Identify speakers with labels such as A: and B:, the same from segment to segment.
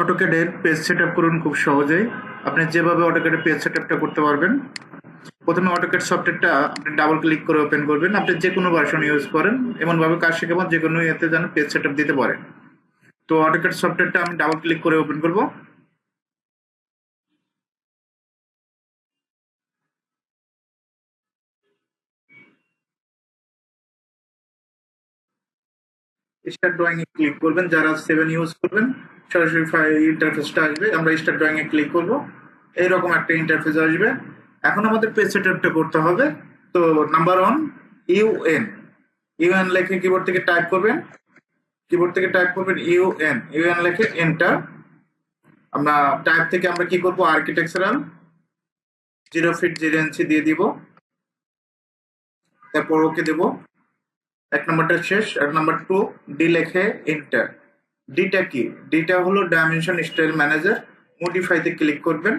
A: অটোক্যাডের page set করুন খুব সহজেই। আপনি যেভাবে অটোকেডের পেজ সেট করতে পারবেন, প্রথমে অটোকেড সফটওয়্যারটা আপনি ডাবল ক্লিক করে ওপেন করবেন। আপনি যে কোনো ভার্সন ইউজ করেন, এমনভাবে কাজ শিখে যে কোনো ইয়েতে যেন পেজ সেট দিতে পারেন তো অটোকেড সফটওয়্যারটা আমি ডাবল ক্লিক করে ওপেন করব। স্টার্ট ড্রয়িং এ ক্লিক করবেন, যারা সেভেন ইউজ করবেন, সরাসরি ইন্টারফেসটা আসবে, আমরা স্টার ড্রয়িং এ ক্লিক করব এইরকম একটা ইন্টারফেস আসবে। এখন আমাদের পেজ সেটআপটা করতে হবে। তো নাম্বার ওয়ান ইউএন ইউএন লেখে কিবোর্ড থেকে টাইপ করবেন। কিবোর্ড থেকে টাইপ করবেন ইউএন ইউএন লেখে এন্টার আমরা টাইপ থেকে আমরা কি করব? Architectural zero feet zero inch দিয়ে দিব। তারপর ওকে দেবো। এক নম্বরটা শেষ, এক নম্বর টু ডি লেখে এন্টার ডিটা কি? ডিটা হলো ডাইমেনশন স্টাইল ম্যানেজার মডিফাইতে ক্লিক করবেন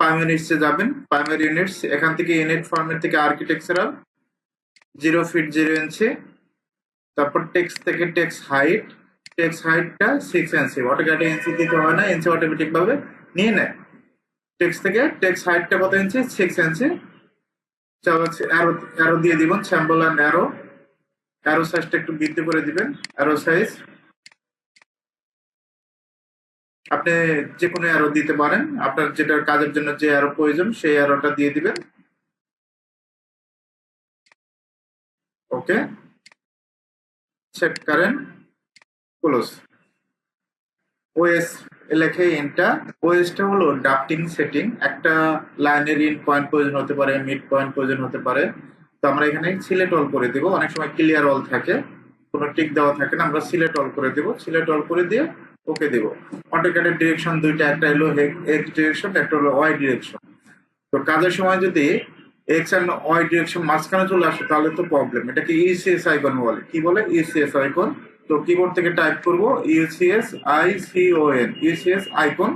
A: প্রাইমারি ইউনিটসে যাবেন প্রাইমারি ইউনিটস এখান থেকে ইউনিট ফর্মের থেকে architectural zero feet zero inch তারপর টেক্সট থেকে টেক্সট হাইট টেক্সট হাইটটা সিক্স ইঞ্চি অটোক্যাটে ইঞ্চি দিতে হয় না ইঞ্চি অটোমেটিক ভাবে নিয়ে নেয়। টেক্সট থেকে টেক্সট হাইটটা কত inch six inch arrow arrow দিয়ে দিবেন স্যাম্বল অ্যান্ড অ্যারো অ্যারো সাইজটা একটু বৃদ্ধি করে দিবেন। অ্যারো সাইজ আপনি যে কোনো অ্যারো দিতে পারেন। আপনার যেটা কাজের জন্য যে অ্যারো প্রয়োজন, সেই অ্যারোটা দিয়ে দিবেন। ওকে সেট করেন। ক্লোজ ওএস লেখে এন্টার ওএসটা হলো ড্রাফটিং সেটিং একটা লাইনের ইন পয়েন্ট প্রয়োজন হতে পারে মিড পয়েন্ট প্রয়োজন হতে পারে। তো আমরা এখানে সিলেক্ট অল করে দিব। অনেক সময় ক্লিয়ার অল থাকে, কোনো টিক দেওয়া থাকে না, আমরা সিলেক্ট অল করে দিব। সিলেক্ট অল করে দিয়ে ওকে দিব। অটোক্যাডের ডিরেকশন দুইটা, একটা হলো এক্স ডিরেকশন একটা হলো ওয়াই ডিরেকশন তো কাজের সময় যদি এক্স অ্যান্ড ওয়াই ডিরেকশন মাঝখানে চলে আসে, তাহলে তো প্রবলেম এটাকে ইসিএস আইকন বলে? কি বলে? ইসিএস আইকন তো কিবোর্ড থেকে টাইপ করব UCS I C O N UCS icon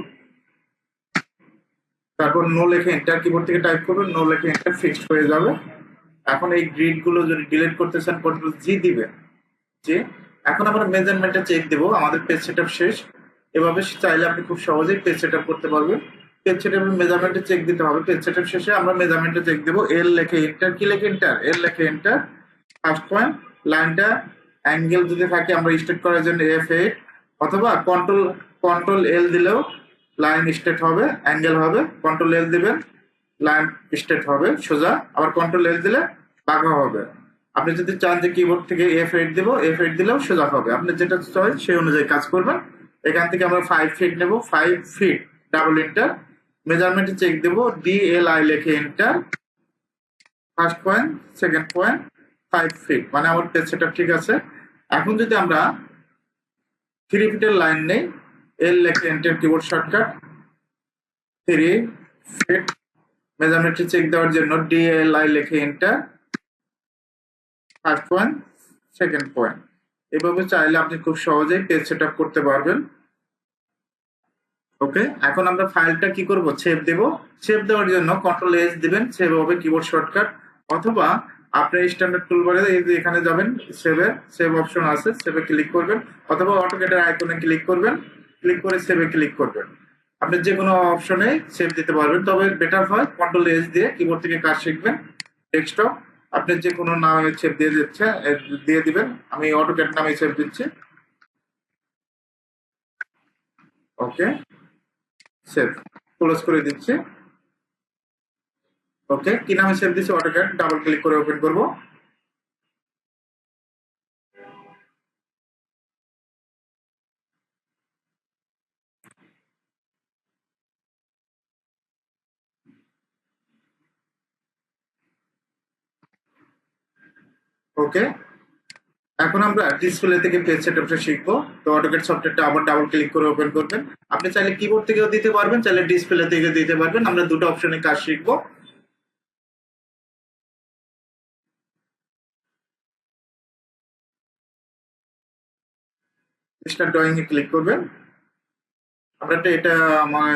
A: তারপর নো লেখে এন্টার কিবোর্ড থেকে টাইপ করবেন নো লেখে এন্টার ফিক্সড হয়ে যাবে। এখন এই গ্রিডগুলো যদি ডিলিট করতে চান কন্ট্রোল জি দিবেন। যে এখন আমরা মেজারমেন্টে চেক দেবো, আমাদের পেজ সেটআপ শেষ। এভাবে চাইলে আপনি খুব সহজেই পেজ সেটআপ করতে পারবেন। পেজ সেটআপ মেজারমেন্টে চেক দিতে হবে। পেজ সেটআপ শেষে আমরা মেজারমেন্টে চেক দেবো। এল লেখে এন্টার কি লেখে এন্টার এল লেখে এন্টার ফার্স্ট পয়েন্ট লাইনটা অ্যাঙ্গেল যদি থাকে, আমরা স্ট্রেট করার জন্য এফ এইট অথবা কন্ট্রোল কন্ট্রোল এল দিলেও লাইন স্ট্রেট হবে অ্যাঙ্গেল হবে। কন্ট্রোল এল দিবেন লাইন স্ট্রেট হবে, সোজা। আবার কন্ট্রোল এল দিলে বাঁকা হবে। আপনি যদি চান যে কিবোর্ড থেকে এফ এইট দিব এফ এইট দিলেও সোজা হবে। আপনি যেটা চাই সেই অনুযায়ী কাজ করবেন। এখান থেকে আমরা ফাইভ ফিট নেব। ফাইভ ফিট ডাবল ইন্টার মেজারমেন্টে চেক দেব। ডি এল আই লেখে enter first point second point five feet মানে আমার পেজ সেটা ঠিক আছে। এখন যদি আমরা থ্রি ফিটের লাইন নেই এল লেখে enter keyboard shortcut three feet মেজারমেন্টে check দেওয়ার জন্য ডি এল আই লেখে enter first point second point এভাবে চাইলে আপনি খুব সহজেই পেজ সেট করতে পারবেন। ওকে এখন আমরা ফাইলটা কি করব? সেভ দেব। সেভ দেওয়ার জন্য কন্ট্রোল এস দিবেন। সেভ হবে কিবোর্ড শর্টকাট অথবা আপনি স্ট্যান্ডার্ড টুলবারে এখানে যাবেন সেভে সেভ অপশন আছে সেভে ক্লিক করবেন। অথবা অটোকেটের আইকনে ক্লিক করবেন। ক্লিক করে সেভে ক্লিক করবেন। আপনি যে কোনো অপশনে সেভ দিতে পারবেন। তবে বেটার হয় কন্ট্রোল এস দিয়ে কিবোর্ড থেকে কাজ শিখবেন। ডেস্কটপ আপনি যে কোনো নামে সেভ দিয়ে দিচ্ছে দিয়ে দিবেন। আমি অটো ক্যাট নামে সেভ দিচ্ছি। ওকে। সেভ ক্লোজ করে দিচ্ছি। ওকে, কি নামে সেভ দিচ্ছি? অটোক্যাট ডাবল ক্লিক করে ওপেন করব। ওকে এখন আমরা ডিসপ্লে থেকে পেজ সেটআপটা শিখব। তো অটোকেট সফটওয়্যারটা আবার ডাবল ক্লিক করে ওপেন করবেন। আপনি চাইলে কিবোর্ড থেকেও দিতে পারবেন, চাইলে ডিসপ্লে থেকে দিতে পারবেন। আমরা দুটো অপশনে কাজ শিখব। স্টার্ট ড্রয়িং এ ক্লিক করবেন। আমরা এটা আমার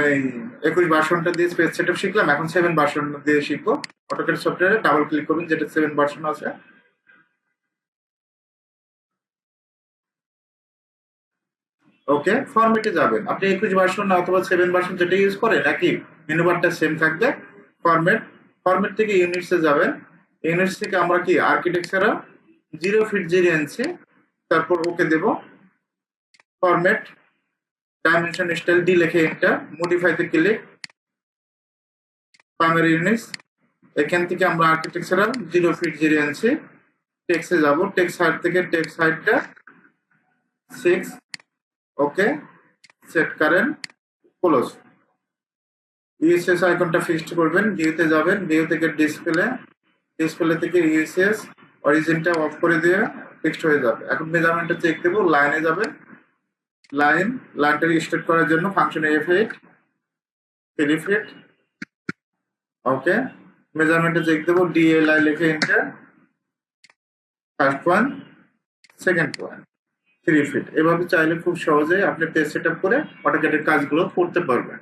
A: একুশ ভার্সনটা দিয়ে পেজ সেটআপ শিখলাম। এখন সেভেন ভার্সন দিয়ে শিখব। অটোকেট সফটওয়্যারে ডাবল ক্লিক করবেন, যেটা সেভেন ভার্সন আছে। ওকে ফরম্যাটে যাবেন। আপনি একুশ ভার্সন অথবা সেভেন ভার্সন যেটা ইউজ করেন, একই মেনু বারটা সেম থাকবে ফরম্যাট ফরম্যাট থেকে ইউনিটসে যাবেন। ইউনিটস থেকে আমরা কি? Architectural zero feet zero inch তারপর ওকে দেব। ফরম্যাট ডাইমেনশন স্টাইল ডি লিখে এটা মডিফাইতে ক্লিক প্রাইমারি ইউনিটস এখান থেকে আমরা architectural zero feet zero inch টেক্সে যাব। টেক্স হাইট থেকে টেক্স হাইটটা সিক্স ওকে সেট করেন ক্লোজ ইউএসএস আইকনটা ফিক্সড করবেন ভিউতে যাবেন ভিউ থেকে ডিসপ্লে ডিসপ্লে থেকে ইউএসএস অরিজিনটা অফ করে দিয়ে ফিক্সড হয়ে যাবে। এখন মেজারমেন্টটা চেক দেবো লাইনে যাবেন। লাইন লাইনটা স্টার্ট করার জন্য function F eight feet okay মেজারমেন্টে check দেবো ডিএলআই লিখে enter first point second point three feet এভাবে চাইলে খুব সহজেই আপনি পেজ সেট আপ করে অটোক্যাটের কাজগুলো করতে পারবেন।